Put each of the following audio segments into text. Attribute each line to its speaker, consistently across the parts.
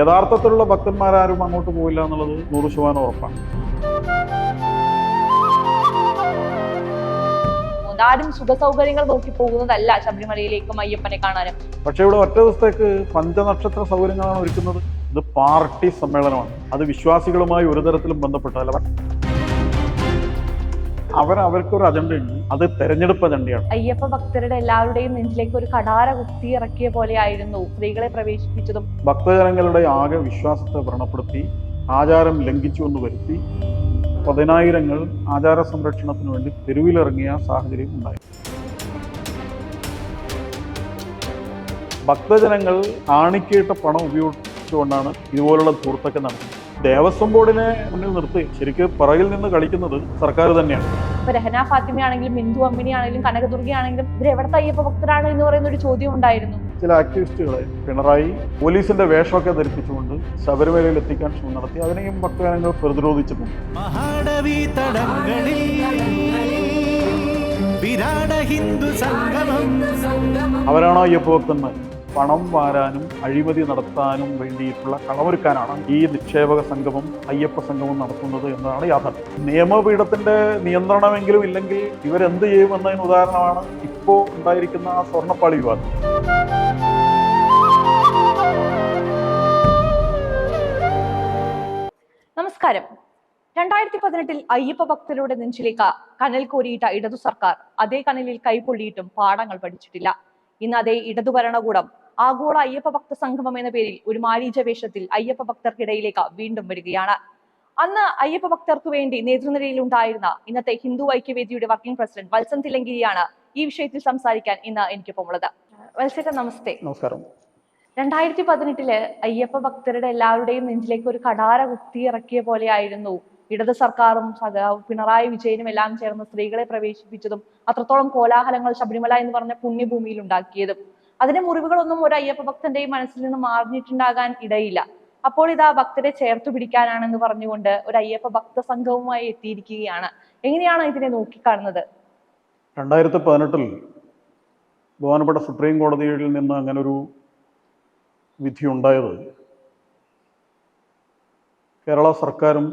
Speaker 1: യഥാർത്ഥത്തിലുള്ള ഭക്തന്മാരാരും അങ്ങോട്ട് പോയില്ല എന്നുള്ളത് നൂറ് ശതമാനം ഉറപ്പാണ്.
Speaker 2: ആരും സുഖ സൗകര്യങ്ങൾ നോക്കി പോകുന്നതല്ല ശബരിമലയിലേക്കും അയ്യപ്പനെ കാണാനും.
Speaker 1: പക്ഷേ ഇവിടെ ഒറ്റ ദിവസത്തേക്ക് പഞ്ചനക്ഷത്ര സൗകര്യങ്ങളാണ് ഒരുക്കുന്നത്. ഇത് പാർട്ടി സമ്മേളനമാണ്. അത് വിശ്വാസികളുമായി ഒരു തരത്തിലും ബന്ധപ്പെട്ടതല്ല അവർ അവർക്കൊരു അജണ്ടയുണ്ട് അത് തെരഞ്ഞെടുപ്പ് അജണ്ടയാണ്
Speaker 2: അയ്യപ്പ ഭക്തരുടെ എല്ലാവരുടെയും നെഞ്ചിലേക്ക് ഒരു കടാര കുത്തി ഇറക്കിയ പോലെയായിരുന്നു സ്ത്രീകളെ പ്രവേശിപ്പിച്ചതും.
Speaker 1: ഭക്തജനങ്ങളുടെ ആകെ വിശ്വാസത്തെ വ്രണപ്പെടുത്തി ആചാരം ലംഘിച്ചു എന്ന് വരുത്തി പതിനായിരങ്ങൾ ആചാര സംരക്ഷണത്തിന് വേണ്ടി തെരുവിലിറങ്ങിയ സാഹചര്യം ഉണ്ടായി. ഭക്തജനങ്ങൾ ആണിക്കേട്ട പണം ഉപയോഗിച്ചുകൊണ്ടാണ് ഇതുപോലുള്ള ധൂർത്തൊക്കെ നടത്തുന്നത്. ദേവസ്വം ബോർഡിനെ മുന്നിൽ നിർത്തി ശരിക്കും പുറകിൽ നിന്ന് കളിക്കുന്നത് സർക്കാർ തന്നെയാണ്.
Speaker 2: ഇപ്പൊ രഹന ഫാത്തിമ ആണെങ്കിലും ബിന്ദു അമ്മിണി ആണെങ്കിലും കനകദുർഗ ആണെങ്കിലും ഇവർ എവിടുത്തെ അയ്യപ്പ ഭക്തരാണ് എന്ന് പറയുന്ന ഒരു ചോദ്യം ഉണ്ടായിരുന്നു.
Speaker 1: ചില ആക്ടിവിസ്റ്റുകളെ പിണറായി പോലീസിന്റെ വേഷമൊക്കെ ധരിപ്പിച്ചുകൊണ്ട് ശബരിമലയിൽ എത്തിക്കാൻ ശ്രമം നടത്തി. അതിനെയും ഭക്തജനങ്ങൾ പ്രതിരോധിച്ചിട്ടുണ്ട്. അവരാണോ അയ്യപ്പ ഭക്തന്മാർ? പണം വാരാനും അഴിമതി നടത്താനും വേണ്ടിയിട്ടുള്ള കളമൊരുക്കാനാണ് ഈ നിക്ഷേപക സംഗമം അയ്യപ്പ സംഗമം നടത്തുന്നത് എന്നതാണ് യാഥാർത്ഥ്യം. നിയമപീഠത്തിന്റെ നിയന്ത്രണമെങ്കിലും ഇല്ലെങ്കിൽ ഇവരെന്ത് ചെയ്യുമെന്നതിന് ഉദാഹരണമാണ് ഇപ്പോൾ ഉണ്ടായിരിക്കുന്ന ആ സ്വർണപ്പാളി വിവാദം.
Speaker 2: നമസ്കാരം. രണ്ടായിരത്തി പതിനെട്ടിൽ അയ്യപ്പ ഭക്തരുടെ നെഞ്ചിലേക്ക് കനൽ കോരിയിട്ട ഇടതു സർക്കാർ അതേ കനലിൽ കൈപൊള്ളിയിട്ടും പാഠങ്ങൾ പഠിച്ചിട്ടില്ല. ഇന്ന് അതേ ഇടതു ഭരണകൂടം ആഗോള അയ്യപ്പ ഭക്ത സംഗമം എന്ന പേരിൽ ഒരു മാരീച വേഷത്തിൽ അയ്യപ്പ ഭക്തർക്കിടയിലേക്ക് വീണ്ടും വരികയാണ്. അന്ന് അയ്യപ്പ ഭക്തർക്ക് വേണ്ടി നേതൃനിരയിൽ ഉണ്ടായിരുന്ന ഇന്നത്തെ ഹിന്ദു ഐക്യവേദിയുടെ വർക്കിംഗ് പ്രസിഡന്റ് വത്സൻ തിലങ്കിരിയാണ് ഈ വിഷയത്തിൽ സംസാരിക്കാൻ ഇന്ന് എനിക്കൊപ്പം ഉള്ളത്. വത്സേട്ടൻ നമസ്തേ.
Speaker 1: നമസ്കാരം.
Speaker 2: രണ്ടായിരത്തി പതിനെട്ടിൽ അയ്യപ്പ ഭക്തരുടെ എല്ലാവരുടെയും നെഞ്ചിലേക്ക് ഒരു കടാര കുത്തി ഇറക്കിയ പോലെയായിരുന്നു ഇടത് സർക്കാരും പിണറായി വിജയനും എല്ലാം ചേർന്ന് സ്ത്രീകളെ പ്രവേശിപ്പിച്ചതും അത്രത്തോളം കോലാഹലങ്ങൾ ശബരിമല എന്ന് പറഞ്ഞ പുണ്യഭൂമിയിൽ ഉണ്ടാക്കിയതും. അതിന്റെ മുറിവുകളൊന്നും ഒരു അയ്യപ്പ ഭക്തന്റെയും മനസ്സിൽ നിന്ന് മാറിഞ്ഞിട്ടുണ്ടാകാൻ ഇടയില്ല. അപ്പോൾ ഇതാ ഭക്തരെ ചേർത്ത് പിടിക്കാനാണെന്ന് പറഞ്ഞുകൊണ്ട് ഒരു അയ്യപ്പ ഭക്ത സംഘവുമായി എത്തിയിരിക്കുകയാണ്. എങ്ങനെയാണ് ഇതിനെ നോക്കിക്കാണുന്നത്?
Speaker 1: രണ്ടായിരത്തി പതിനെട്ടിൽ ബഹുമാനപ്പെട്ട സുപ്രീം കോടതിയിൽ നിന്ന് അങ്ങനെ ഒരു വിധി ഉണ്ടായത് കേരള സർക്കാരും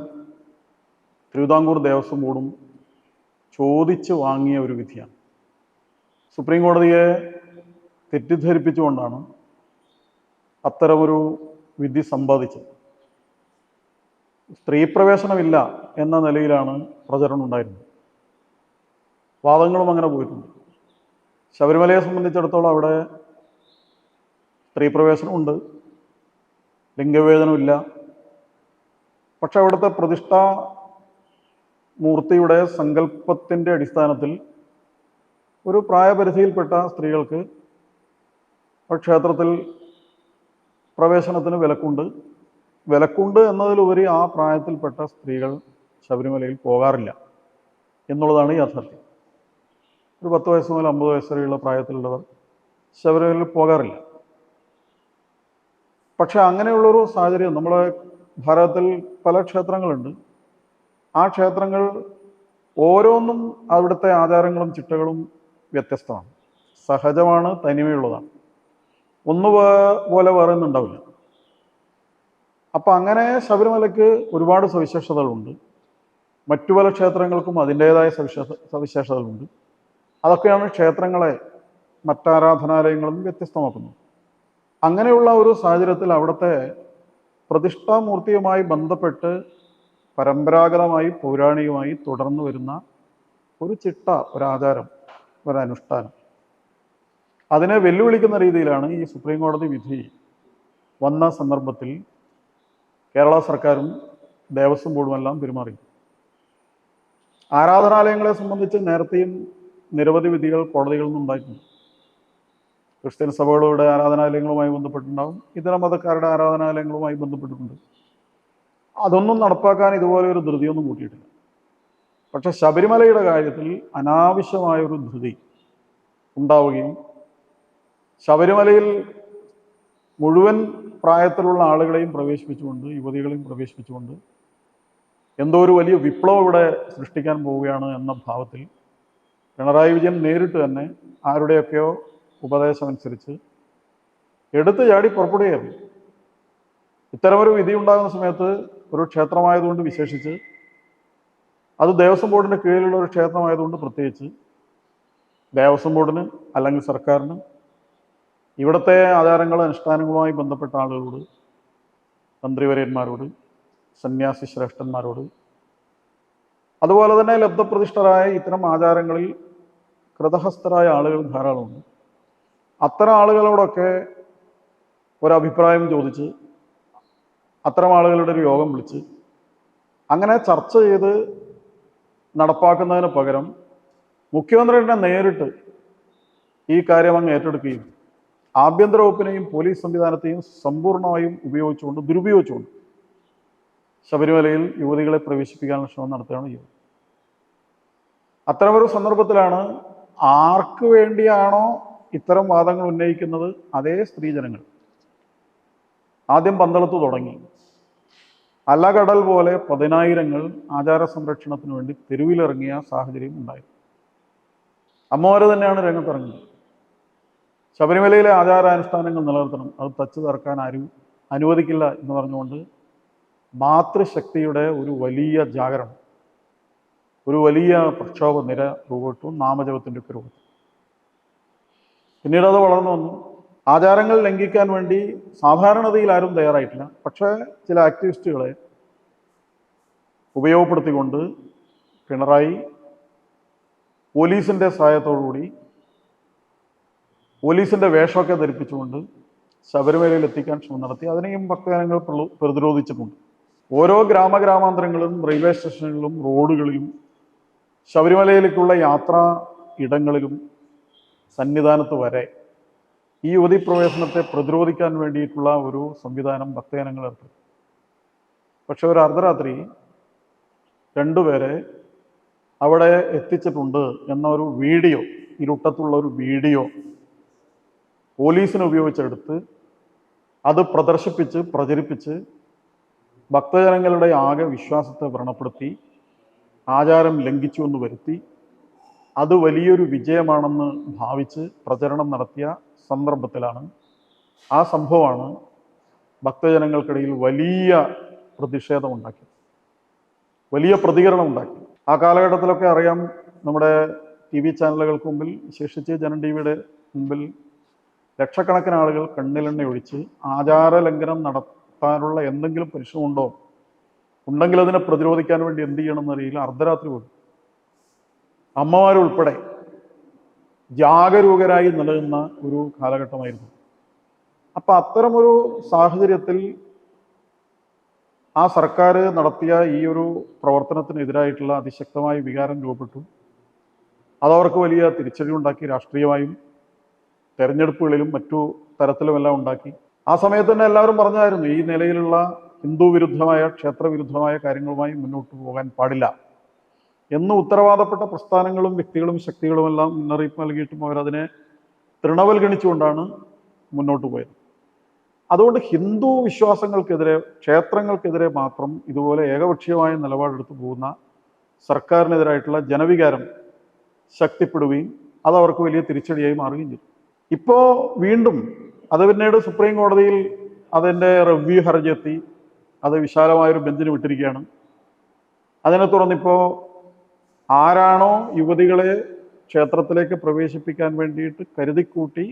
Speaker 1: തിരുവിതാംകൂർ ദേവസ്വം ബോർഡും ചോദിച്ച് വാങ്ങിയ ഒരു വിധിയാണ്. സുപ്രീം കോടതിയെ തെറ്റിദ്ധരിപ്പിച്ചുകൊണ്ടാണ് അത്തരമൊരു വിധി സമ്പാദിച്ചത്. സ്ത്രീ പ്രവേശനമില്ല എന്ന നിലയിലാണ് പ്രചരണം ഉണ്ടായിരുന്നത്. വാദങ്ങളും അങ്ങനെ പോയിട്ടുണ്ട്. ശബരിമലയെ സംബന്ധിച്ചിടത്തോളം അവിടെ സ്ത്രീ പ്രവേശനമുണ്ട് ലിംഗവേദനമില്ല പക്ഷെ അവിടുത്തെ പ്രതിഷ്ഠാ മൂർത്തിയുടെ സങ്കല്പത്തിന്റെ അടിസ്ഥാനത്തിൽ ഒരു പ്രായപരിധിയിൽപ്പെട്ട സ്ത്രീകൾക്ക് ആ ക്ഷേത്രത്തിൽ പ്രവേശനത്തിന് വിലക്കുണ്ട്. വിലക്കുണ്ട് എന്നതിലുപരി ആ പ്രായത്തിൽപ്പെട്ട സ്ത്രീകൾ ശബരിമലയിൽ പോകാറില്ല എന്നുള്ളതാണ് യാഥാർത്ഥ്യം. ഒരു പത്ത് വയസ്സ് മുതൽ അമ്പത് വയസ്സ് വരെയുള്ള പ്രായത്തിലുള്ളവർ ശബരിമലയിൽ പോകാറില്ല. പക്ഷെ അങ്ങനെയുള്ളൊരു സാഹചര്യം നമ്മുടെ ഭാരതത്തിൽ പല ക്ഷേത്രങ്ങളുണ്ട്. ആ ക്ഷേത്രങ്ങൾ ഓരോന്നും അവിടുത്തെ ആചാരങ്ങളും ചിട്ടകളും വ്യത്യസ്തമാണ്. സഹജമാണ് തനിമയുള്ളതാണ്. ഒന്ന് പോലെ വേറെ ഒന്നും ഉണ്ടാവില്ല. അപ്പം അങ്ങനെ ശബരിമലയ്ക്ക് ഒരുപാട് സവിശേഷതകളുണ്ട്. മറ്റു പല ക്ഷേത്രങ്ങൾക്കും അതിന്റേതായ സവിശേഷ സവിശേഷതകളുണ്ട്. അതൊക്കെയാണ് ക്ഷേത്രങ്ങളെ മറ്റാരാധനാലയങ്ങളും വ്യത്യസ്തമാക്കുന്നത്. അങ്ങനെയുള്ള ഒരു സാഹചര്യത്തിൽ അവിടുത്തെ പ്രതിഷ്ഠാമൂർത്തിയുമായി ബന്ധപ്പെട്ട് പരമ്പരാഗതമായി പൗരാണികമായി തുടർന്നു വരുന്ന ഒരു ചിട്ട ഒരാചാരം ഒരനുഷ്ഠാനം അതിനെ വെല്ലുവിളിക്കുന്ന രീതിയിലാണ് ഈ സുപ്രീം കോടതി വിധി വന്ന സന്ദർഭത്തിൽ കേരള സർക്കാരും ദേവസ്വം ബോർഡുമെല്ലാം പെരുമാറി. ആരാധനാലയങ്ങളെ സംബന്ധിച്ച് നേരത്തെയും നിരവധി വിധികൾ കോടതികളിൽ നിന്നുണ്ടായിട്ടുണ്ട് ക്രിസ്ത്യൻ സഭകളുടെ ആരാധനാലയങ്ങളുമായി ബന്ധപ്പെട്ടിട്ടുണ്ടാവും. ഇതര മതക്കാരുടെ ആരാധനാലയങ്ങളുമായി ബന്ധപ്പെട്ടിട്ടുണ്ട്. അതൊന്നും നടപ്പാക്കാൻ ഇതുപോലെ ഒരു ധൃതിയൊന്നും കൂട്ടിയിട്ടില്ല. പക്ഷെ ശബരിമലയുടെ കാര്യത്തിൽ അനാവശ്യമായൊരു ധൃതി ഉണ്ടാവുകയും ശബരിമലയിൽ മുഴുവൻ പ്രായത്തിലുള്ള ആളുകളെയും പ്രവേശിപ്പിച്ചുകൊണ്ട് യുവതികളെയും പ്രവേശിപ്പിച്ചുകൊണ്ട് എന്തോ ഒരു വലിയ വിപ്ലവം ഇവിടെ സൃഷ്ടിക്കാൻ പോവുകയാണ് എന്ന ഭാവത്തിൽ പിണറായി വിജയൻ നേരിട്ട് തന്നെ ആരുടെയൊക്കെയോ ഉപദേശമനുസരിച്ച് എടുത്തു ചാടി പുറപ്പെടുകയായിരുന്നു. ഇത്തരമൊരു വിധി ഉണ്ടാകുന്ന സമയത്ത് ഒരു ക്ഷേത്രമായതുകൊണ്ട് വിശേഷിച്ച് അത് ദേവസ്വം ബോർഡിന്റെ കീഴിലുള്ള ഒരു ക്ഷേത്രമായതുകൊണ്ട് പ്രത്യേകിച്ച് ദേവസ്വം ബോർഡിന് അല്ലെങ്കിൽ സർക്കാരിന് ഇവിടുത്തെ ആചാരങ്ങളും അനുഷ്ഠാനങ്ങളുമായി ബന്ധപ്പെട്ട ആളുകളോട് തന്ത്രിവര്യന്മാരോട് സന്യാസി ശ്രേഷ്ഠന്മാരോട് അതുപോലെ തന്നെ ലബ്ധപ്രതിഷ്ഠരായ ഇത്തരം ആചാരങ്ങളിൽ കൃതഹസ്ഥരായ ആളുകൾ ധാരാളമുണ്ട്. അത്തരം ആളുകളോടൊക്കെ ഒരഭിപ്രായം ചോദിച്ച് അത്തരം ആളുകളുടെ ഒരു യോഗം വിളിച്ച് അങ്ങനെ ചർച്ച ചെയ്ത് നടപ്പാക്കുന്നതിന് പകരം മുഖ്യമന്ത്രി തന്നെ നേരിട്ട് ഈ കാര്യം അങ്ങ് ഏറ്റെടുക്കുകയും ആഭ്യന്തര വകുപ്പിനെയും പോലീസ് സംവിധാനത്തെയും സമ്പൂർണമായും ഉപയോഗിച്ചുകൊണ്ട് ദുരുപയോഗിച്ചുകൊണ്ട് ശബരിമലയിൽ യുവതികളെ പ്രവേശിപ്പിക്കാനുള്ള ശ്രമം നടത്തുകയാണ് ചെയ്യുന്നത് അത്തരമൊരു സന്ദർഭത്തിലാണ് ആർക്ക് വേണ്ടിയാണോ ഇത്തരം വാദങ്ങൾ ഉന്നയിക്കുന്നത് അതേ സ്ത്രീജനങ്ങൾ. ആദ്യം പന്തളത്ത് തുടങ്ങി. അലകടൽ പോലെ പതിനായിരങ്ങൾ ആചാര സംരക്ഷണത്തിന് വേണ്ടി തെരുവിലിറങ്ങിയ സാഹചര്യം ഉണ്ടായി. അമ്മമാര് തന്നെയാണ് രംഗത്തിറങ്ങുന്നത്. ശബരിമലയിലെ ആചാരാനുഷ്ഠാനങ്ങൾ നിലനിർത്തണം. അത് തച്ചു തറക്കാൻ ആരും അനുവദിക്കില്ല എന്ന് പറഞ്ഞുകൊണ്ട് മാതൃശക്തിയുടെ ഒരു വലിയ ജാഗരണം ഒരു വലിയ പ്രക്ഷോഭ നിര രൂപപ്പെട്ടു നാമജപത്തിന്റെ ഒക്കെ രൂപത്തിൽ. പിന്നീട് അത് വളർന്നു വന്നു. ആചാരങ്ങൾ ലംഘിക്കാൻ വേണ്ടി സാധാരണതയിൽ ആരും തയ്യാറായിട്ടില്ല. പക്ഷേ ചില ആക്ടിവിസ്റ്റുകളെ ഉപയോഗപ്പെടുത്തിക്കൊണ്ട് പിണറായി പോലീസിന്റെ സഹായത്തോടുകൂടി പോലീസിന്റെ വേഷമൊക്കെ ധരിപ്പിച്ചുകൊണ്ട് ശബരിമലയിൽ എത്തിക്കാൻ ശ്രമം നടത്തി. അതിനെയും ഭക്തജനങ്ങൾ പ്രതിരോധിച്ചിട്ടുണ്ട്. ഓരോ ഗ്രാമഗ്രാമാന്തരങ്ങളിലും റെയിൽവേ സ്റ്റേഷനുകളിലും റോഡുകളിലും ശബരിമലയിലേക്കുള്ള യാത്രാ ഇടങ്ങളിലും സന്നിധാനത്ത് വരെ ഈ യുവതി പ്രവേശനത്തെ പ്രതിരോധിക്കാൻ വേണ്ടിയിട്ടുള്ള ഒരു സംവിധാനം ഭക്തജനങ്ങൾ ഏർപ്പെടുത്തി. പക്ഷെ ഒരു അർദ്ധരാത്രി രണ്ടുപേരെ അവിടെ എത്തിച്ചിട്ടുണ്ട് എന്ന ഒരു വീഡിയോ ഇരുട്ടത്തുള്ള ഒരു വീഡിയോ പോലീസിനെ ഉപയോഗിച്ചെടുത്ത് അത് പ്രദർശിപ്പിച്ച് പ്രചരിപ്പിച്ച് ഭക്തജനങ്ങളുടെ ആകെ വിശ്വാസത്തെ വ്രണപ്പെടുത്തി ആചാരം ലംഘിച്ചു എന്ന് വരുത്തി അത് വലിയൊരു വിജയമാണെന്ന് ഭാവിച്ച് പ്രചരണം നടത്തിയ സന്ദർഭത്തിലാണ് ആ സംഭവമാണ് ഭക്തജനങ്ങൾക്കിടയിൽ വലിയ പ്രതിഷേധമുണ്ടാക്കിയത് വലിയ പ്രതികരണം ഉണ്ടാക്കി ആ കാലഘട്ടത്തിലൊക്കെ അറിയാം നമ്മുടെ ടി വി ചാനലുകൾക്ക് മുമ്പിൽ വിശേഷിച്ച് ജനം ടി വിയുടെ മുമ്പിൽ ലക്ഷക്കണക്കിന് ആളുകൾ കണ്ണിലെണ്ണ ഒഴിച്ച് ആചാര ലംഘനം നടത്താനുള്ള എന്തെങ്കിലും പരിശ്രമമുണ്ടോ? ഉണ്ടെങ്കിൽ അതിനെ പ്രതിരോധിക്കാൻ വേണ്ടി എന്ത് ചെയ്യണം എന്നറിയില്ല അർദ്ധരാത്രി പോലും അമ്മമാരുൾപ്പെടെ ജാഗരൂകരായി നിലനിന്ന ഒരു കാലഘട്ടമായിരുന്നു. അപ്പം അത്തരമൊരു സാഹചര്യത്തിൽ ആ സർക്കാർ നടത്തിയ ഈ ഒരു പ്രവർത്തനത്തിനെതിരായിട്ടുള്ള അതിശക്തമായ വികാരം രൂപപ്പെട്ടു. അതവർക്ക് വലിയ തിരിച്ചടി ഉണ്ടാക്കി രാഷ്ട്രീയമായും തെരഞ്ഞെടുപ്പുകളിലും മറ്റു തരത്തിലുമെല്ലാം ഉണ്ടാക്കി. ആ സമയത്ത് തന്നെ എല്ലാവരും പറഞ്ഞായിരുന്നു ഈ നിലയിലുള്ള ഹിന്ദു വിരുദ്ധമായ ക്ഷേത്ര വിരുദ്ധമായ കാര്യങ്ങളുമായി മുന്നോട്ട് പോകാൻ പാടില്ല. എന്ന് ഉത്തരവാദപ്പെട്ട പ്രസ്ഥാനങ്ങളും വ്യക്തികളും ശക്തികളുമെല്ലാം മുന്നറിയിപ്പ് നൽകിയിട്ടും അവരതിനെ തൃണവൽഗണിച്ചുകൊണ്ടാണ് മുന്നോട്ട് പോയത്. അതുകൊണ്ട് ഹിന്ദു വിശ്വാസങ്ങൾക്കെതിരെ ക്ഷേത്രങ്ങൾക്കെതിരെ മാത്രം ഇതുപോലെ ഏകപക്ഷീയമായ നിലപാടെടുത്തു പോകുന്ന സർക്കാരിനെതിരായിട്ടുള്ള ജനവികാരം ശക്തിപ്പെടുകയും അത് അവർക്ക് വലിയ തിരിച്ചടിയായി മാറുകയും ചെയ്തു. ഇപ്പോൾ വീണ്ടും അത് പിന്നീട് സുപ്രീം കോടതിയിൽ അതിന്റെ റിവ്യൂ ഹർജി എത്തി അത് വിശാലമായൊരു ബെഞ്ചിന് വിട്ടിരിക്കുകയാണ്. അതിനെ തുടർന്നിപ്പോൾ ആരാണോ യുവതികളെ ക്ഷേത്രത്തിലേക്ക് പ്രവേശിപ്പിക്കാൻ വേണ്ടിയിട്ട് കരുതിക്കൂട്ടി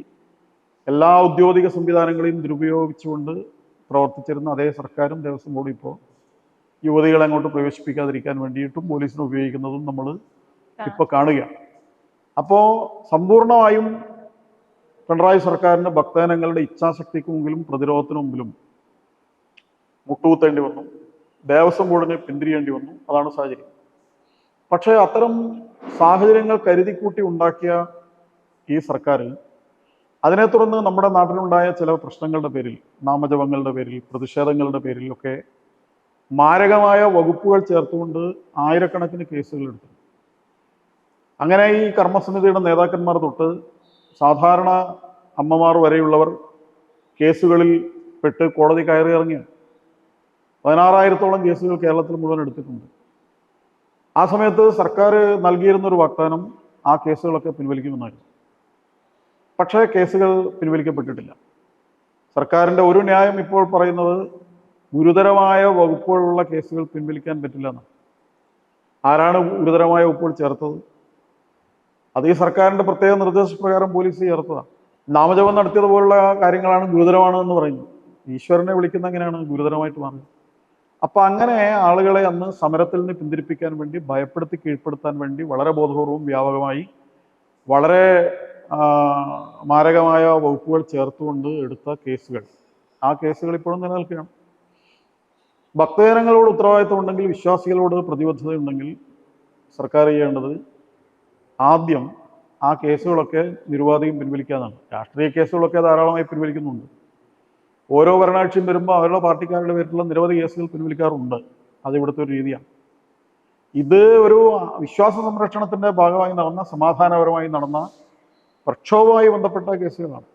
Speaker 1: എല്ലാ ഔദ്യോഗിക സംവിധാനങ്ങളെയും ദുരുപയോഗിച്ചുകൊണ്ട് പ്രവർത്തിച്ചിരുന്ന അതേ സർക്കാരും ദേവസ്വം ബോർഡും ഇപ്പോൾ യുവതികളെ അങ്ങോട്ട് പ്രവേശിപ്പിക്കാതിരിക്കാൻ വേണ്ടിയിട്ടും പോലീസിനെ ഉപയോഗിക്കുന്നതും നമ്മൾ ഇപ്പോൾ കാണുകയാണ്. അപ്പോൾ സമ്പൂർണമായും പിണറായി സർക്കാരിന്റെ ഭക്തജനങ്ങളുടെ ഇച്ഛാശക്തിക്ക് മുമ്പിലും പ്രതിരോധത്തിന് മുമ്പിലും മുട്ടുകുത്തേണ്ടി വന്നു. ദേവസ്വം ബോർഡിനെ പിന്തിരിയേണ്ടി വന്നു. അതാണ് സാഹചര്യം. പക്ഷേ അത്തരം സാഹചര്യങ്ങൾ കരുതിക്കൂട്ടി ഉണ്ടാക്കിയ ഈ സർക്കാർ അതിനെ തുടർന്ന് നമ്മുടെ നാട്ടിലുണ്ടായ ചില പ്രശ്നങ്ങളുടെ പേരിൽ നാമജപങ്ങളുടെ പേരിൽ പ്രതിഷേധങ്ങളുടെ പേരിലൊക്കെ മാരകമായ വകുപ്പുകൾ ചേർത്തുകൊണ്ട് ആയിരക്കണക്കിന് കേസുകൾ എടുത്തു. അങ്ങനെ ഈ കർമ്മസമിതിയുടെ നേതാക്കന്മാർ തൊട്ട് സാധാരണ അമ്മമാർ വരെയുള്ളവർ കേസുകളിൽ പെട്ട് കോടതി കയറി ഇറങ്ങിയാണ് പതിനാറായിരത്തോളം കേസുകൾ കേരളത്തിൽ മുഴുവൻ എടുത്തിട്ടുണ്ട്. ആ സമയത്ത് സർക്കാർ നൽകിയിരുന്ന ഒരു വാഗ്ദാനം ആ കേസുകളൊക്കെ പിൻവലിക്കുമെന്നായിരുന്നു. പക്ഷേ കേസുകൾ പിൻവലിക്കപ്പെട്ടിട്ടില്ല. സർക്കാരിന്റെ ഒരു ന്യായം ഇപ്പോൾ പറയുന്നത് ഗുരുതരമായ വകുപ്പുകളുള്ള കേസുകൾ പിൻവലിക്കാൻ പറ്റില്ല എന്നാണ്. ആരാണ് ഗുരുതരമായ വകുപ്പുകൾ ചേർത്തത്? അത് ഈ സർക്കാരിന്റെ പ്രത്യേക നിർദ്ദേശപ്രകാരം പോലീസ് ചേർത്തതാണ് നാമജപം നടത്തിയതുപോലുള്ള കാര്യങ്ങളാണ് ഗുരുതരമാണ് എന്ന് പറയുന്നു. ഈശ്വരനെ വിളിക്കുന്ന എങ്ങനെയാണ് ഗുരുതരമായിട്ട് പറഞ്ഞത് അപ്പൊ അങ്ങനെ ആളുകളെ അന്ന് സമരത്തിൽ നിന്ന് പിന്തിരിപ്പിക്കാൻ വേണ്ടി ഭയപ്പെടുത്തി കീഴ്പ്പെടുത്താൻ വേണ്ടി വളരെ ബോധപൂർവം വ്യാപകമായി വളരെ മാരകമായ വകുപ്പുകൾ ചേർത്തുകൊണ്ട് എടുത്ത കേസുകൾ. ആ കേസുകൾ ഇപ്പോഴും നിലനിൽക്കുകയാണ്. ഭക്തജനങ്ങളോട് ഉത്തരവാദിത്വം ഉണ്ടെങ്കിൽ വിശ്വാസികളോട് പ്രതിബദ്ധത ഉണ്ടെങ്കിൽ സർക്കാർ ചെയ്യേണ്ടത് ആദ്യം ആ കേസുകളൊക്കെ നിരുപാധികം പിൻവലിക്കാതാണ് രാഷ്ട്രീയ കേസുകളൊക്കെ ധാരാളമായി പിൻവലിക്കുന്നുണ്ട്. ഓരോ ഭരണാക്ഷിയും വരുമ്പോൾ അവരുടെ പാർട്ടിക്കാരുടെ പേരിലുള്ള നിരവധി കേസുകൾ പിൻവലിക്കാറുണ്ട്. അത് ഇവിടുത്തെ ഒരു രീതിയാണ്. ഇത് ഒരു വിശ്വാസ സംരക്ഷണത്തിന്റെ ഭാഗമായി നടന്ന സമാധാനപരമായി നടന്ന പ്രക്ഷോഭവുമായി ബന്ധപ്പെട്ട കേസുകളാണ്.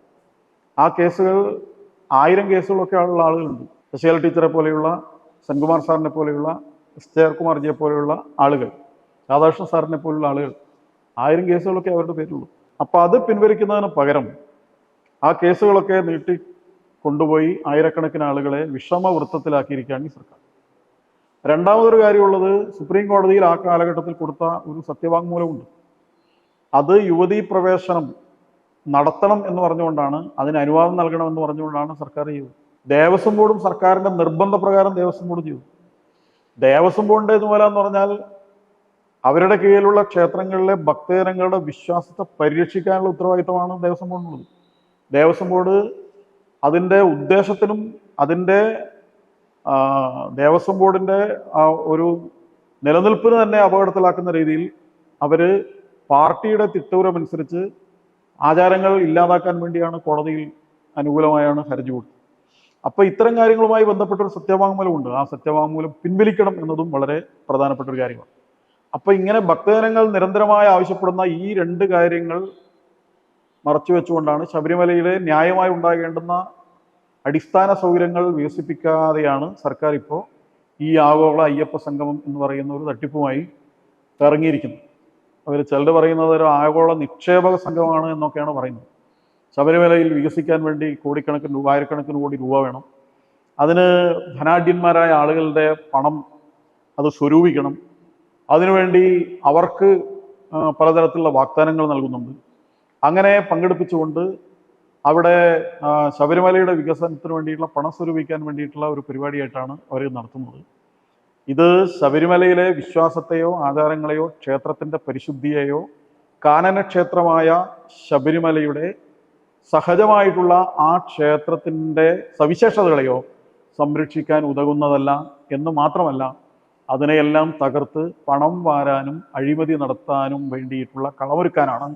Speaker 1: ആ കേസുകൾ ആയിരം കേസുകളൊക്കെ ഉള്ള ആളുകളുണ്ട്. ശശികല ടീച്ചറെ പോലെയുള്ള സെൻകുമാർ സാറിനെ പോലെയുള്ള എസ് ജയർകുമാർജിയെ പോലെയുള്ള ആളുകൾ രാധാകൃഷ്ണൻ സാറിനെ പോലുള്ള ആളുകൾ. ആയിരം കേസുകളൊക്കെ അവരുടെ പേരുള്ളൂ അപ്പോൾ അത് പിൻവലിക്കുന്നതിന് പകരം ആ കേസുകളൊക്കെ നീട്ടി കൊണ്ടുപോയി ആയിരക്കണക്കിന് ആളുകളെ വിഷമവൃത്തത്തിലാക്കിയിരിക്കുകയാണ് ഈ സർക്കാർ. രണ്ടാമതൊരു കാര്യമുള്ളത് സുപ്രീം കോടതിയിൽ ആ കാലഘട്ടത്തിൽ കൊടുത്ത ഒരു സത്യവാങ്മൂലമുണ്ട്. അത് യുവതീ പ്രവേശനം നടത്തണം എന്ന് പറഞ്ഞുകൊണ്ടാണ് അതിന് അനുവാദം നൽകണം എന്ന് പറഞ്ഞുകൊണ്ടാണ് സർക്കാർ ചെയ്തത്. ദേവസ്വം ബോർഡും സർക്കാരിന്റെ നിർബന്ധ പ്രകാരം ദേവസ്വം ബോർഡ് ചെയ്തു. ദേവസ്വം ബോർഡിന്റെ ചുമതല എന്ന് പറഞ്ഞാൽ അവരുടെ കീഴിലുള്ള ക്ഷേത്രങ്ങളിലെ ഭക്തജനങ്ങളുടെ വിശ്വാസത്തെ പരിരക്ഷിക്കാനുള്ള ഉത്തരവാദിത്തമാണ് ദേവസ്വം ബോർഡിനുള്ളത് ദേവസ്വം ബോർഡ് അതിന്റെ ഉദ്ദേശത്തിനും അതിന്റെ ദേവസ്വം ബോർഡിന്റെ ഒരു നിലനിൽപ്പിന് തന്നെ അപകടത്തിലാക്കുന്ന രീതിയിൽ അവർ പാർട്ടിയുടെ തിട്ടൂരമനുസരിച്ച് ആചാരങ്ങൾ ഇല്ലാതാക്കാൻ വേണ്ടിയാണ് കോടതിയിൽ അനുകൂലമായാണ് ഹർജി കൊടുത്തത്. അപ്പോൾ ഇത്തരം കാര്യങ്ങളുമായി ബന്ധപ്പെട്ട ഒരു സത്യവാങ്മൂലമുണ്ട്. ആ സത്യവാങ്മൂലം പിൻവലിക്കണം എന്നതും വളരെ പ്രധാനപ്പെട്ട ഒരു കാര്യമാണ്. അപ്പൊ ഇങ്ങനെ ഭക്തജനങ്ങൾ നിരന്തരമായി ആവശ്യപ്പെടുന്ന ഈ രണ്ട് കാര്യങ്ങൾ മറച്ചു വെച്ചുകൊണ്ടാണ് ശബരിമലയിലെ ന്യായമായി ഉണ്ടാകേണ്ടുന്ന അടിസ്ഥാന സൗകര്യങ്ങൾ വികസിപ്പിക്കാതെയാണ് സർക്കാർ ഇപ്പോൾ ഈ ആഗോള അയ്യപ്പ സംഗമം എന്ന് പറയുന്ന ഒരു തട്ടിപ്പുമായി ഇറങ്ങിയിരിക്കുന്നത്. അവർ ചിലർ പറയുന്നത് ഒരു ആഗോള നിക്ഷേപക സംഘമാണ് എന്നൊക്കെയാണ് പറയുന്നത്. ശബരിമലയിൽ വികസിക്കാൻ വേണ്ടി കോടിക്കണക്കിന് രൂപ ആയിരക്കണക്കിന് കോടി രൂപ വേണം. അതിന് ധനാഢ്യന്മാരായ ആളുകളുടെ പണം അത് സ്വരൂപിക്കണം. അതിനുവേണ്ടി അവർക്ക് പലതരത്തിലുള്ള വാഗ്ദാനങ്ങൾ നൽകുന്നുണ്ട്. അങ്ങനെ പങ്കെടുപ്പിച്ചുകൊണ്ട് അവിടെ ശബരിമലയുടെ വികസനത്തിന് വേണ്ടിയിട്ടുള്ള പണം സ്വരൂപിക്കാൻ വേണ്ടിയിട്ടുള്ള ഒരു പരിപാടിയായിട്ടാണ് അവർ നടത്തുന്നത്. ഇത് ശബരിമലയിലെ വിശ്വാസത്തെയോ ആചാരങ്ങളെയോ ക്ഷേത്രത്തിന്റെ പരിശുദ്ധിയെയോ കാനനക്ഷേത്രമായ ശബരിമലയുടെ സഹജമായിട്ടുള്ള ആ ക്ഷേത്രത്തിന്റെ സവിശേഷതകളെയോ സംരക്ഷിക്കാൻ ഉതകുന്നതല്ല എന്ന് മാത്രമല്ല അതിനെയെല്ലാം തകർത്ത് പണം വാരാനും അഴിമതി നടത്താനും വേണ്ടിയിട്ടുള്ള കളവൊരുക്കാനാണ്